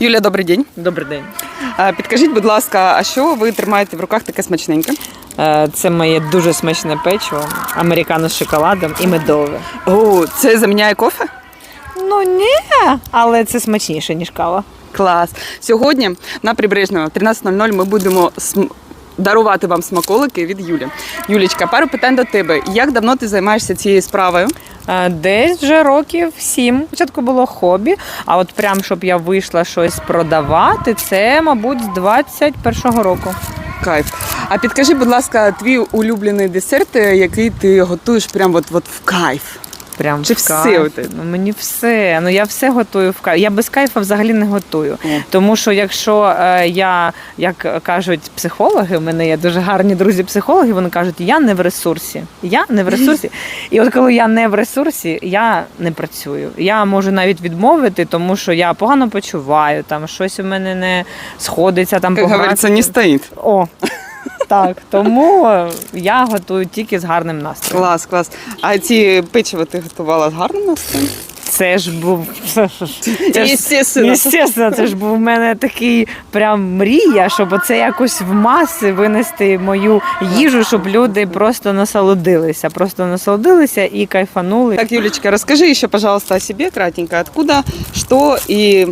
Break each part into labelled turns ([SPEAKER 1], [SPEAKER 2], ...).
[SPEAKER 1] Юля, добрий день.
[SPEAKER 2] Добрий день.
[SPEAKER 1] Підкажіть, будь ласка, а що ви тримаєте в руках таке смачненьке?
[SPEAKER 2] Е, Це моє дуже смачне печиво, американо з шоколадом і медове.
[SPEAKER 1] О, це заміняє кофе?
[SPEAKER 2] Ну ні, але це смачніше, ніж кава.
[SPEAKER 1] Клас. Сьогодні на Прибережному в 13.00 ми будемо см- дарувати вам смаколики від Юлі. Юлічка, пару питань до тебе. Як давно ти займаєшся цією справою?
[SPEAKER 2] Е, Десь вже років сім. Спочатку було хобі, а от прям щоб я вийшла щось продавати, це, мабуть, з 21-го року.
[SPEAKER 1] Кайф. А підкажи, будь ласка, твій улюблений десерт, е, який ти готуєш прямо от, в кайф.
[SPEAKER 2] Прям
[SPEAKER 1] Чи
[SPEAKER 2] в
[SPEAKER 1] все
[SPEAKER 2] кайф.
[SPEAKER 1] тебе?
[SPEAKER 2] Ну мені все. Ну я все готую в кайф. Я без кайфа взагалі не готую.
[SPEAKER 1] О.
[SPEAKER 2] Тому що якщо е, я, як кажуть психологи, в мене є дуже гарні друзі-психологи, вони кажуть, я не в ресурсі. Я не в ресурсі. І от коли я не в ресурсі, я не працюю. Я можу навіть відмовити, тому що я погано почуваю, там щось у мене не сходиться. Там
[SPEAKER 1] Як
[SPEAKER 2] по
[SPEAKER 1] говориться,
[SPEAKER 2] графіку.
[SPEAKER 1] не стоїть.
[SPEAKER 2] О, так. Тому я готую тільки з гарним настроєм.
[SPEAKER 1] Клас, клас. А ці печиво ти готувала з гарним настроєм?
[SPEAKER 2] Це ж був. Це ж,
[SPEAKER 1] Естественно.
[SPEAKER 2] Естественно, це ж був у мене такий прям мрія, щоб оце якось в маси винести мою їжу, щоб люди просто насолодилися, просто насолодилися і кайфанули.
[SPEAKER 1] Так, Юлечка, расскажи еще, пожалуйста, о себе кратенько. Откуда, что и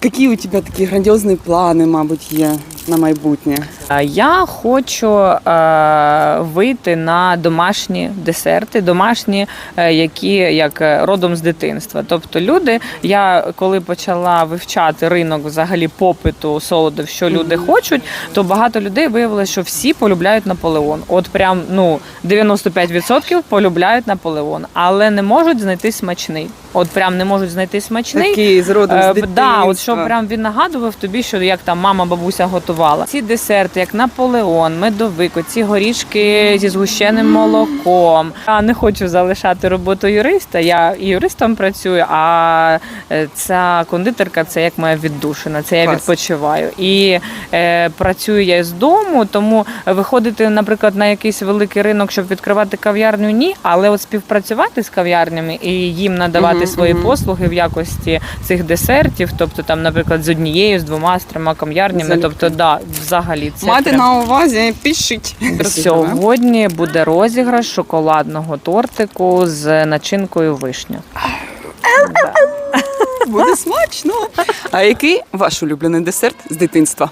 [SPEAKER 1] какие у тебя такие грандиозные планы, мабуть, є на майбутнє?
[SPEAKER 2] Я хочу е, вийти на домашні десерти, домашні, е, які як е, родом з дитинства. Тобто люди, я коли почала вивчати ринок взагалі попиту солодів, що люди хочуть, то багато людей виявилося, що всі полюбляють Наполеон. От прям ну 95% полюбляють Наполеон, але не можуть знайти смачний. От прям не можуть знайти смачний.
[SPEAKER 1] Такий з родом з
[SPEAKER 2] Е. Да, от щоб прям він нагадував тобі, що як там мама, бабуся готувала. Ці десерти, як Наполеон, медовик, ці горішки зі згущеним молоком. Я не хочу залишати роботу юриста. Я і юристом працюю, а е, ця кондитерка це як моя віддушина. Це я
[SPEAKER 1] Клас.
[SPEAKER 2] відпочиваю. І е, працюю я з дому, тому виходити, наприклад, на якийсь великий ринок, щоб відкривати кав'ярню, ні. Але от співпрацювати з кав'ярнями і їм надавати
[SPEAKER 1] Мгм,
[SPEAKER 2] свої
[SPEAKER 1] мгм.
[SPEAKER 2] послуги в якості цих десертів, тобто там, наприклад, з однією, з двома, з трьома кав'ярнями. Тобто, да, взагалі це
[SPEAKER 1] Мати
[SPEAKER 2] прям-
[SPEAKER 1] на увазі, пишіть.
[SPEAKER 2] сьогодні буде розіграш шоколадного тортику з начинкою вишня. Да.
[SPEAKER 1] Буде смачно. А який ваш улюблений десерт з дитинства?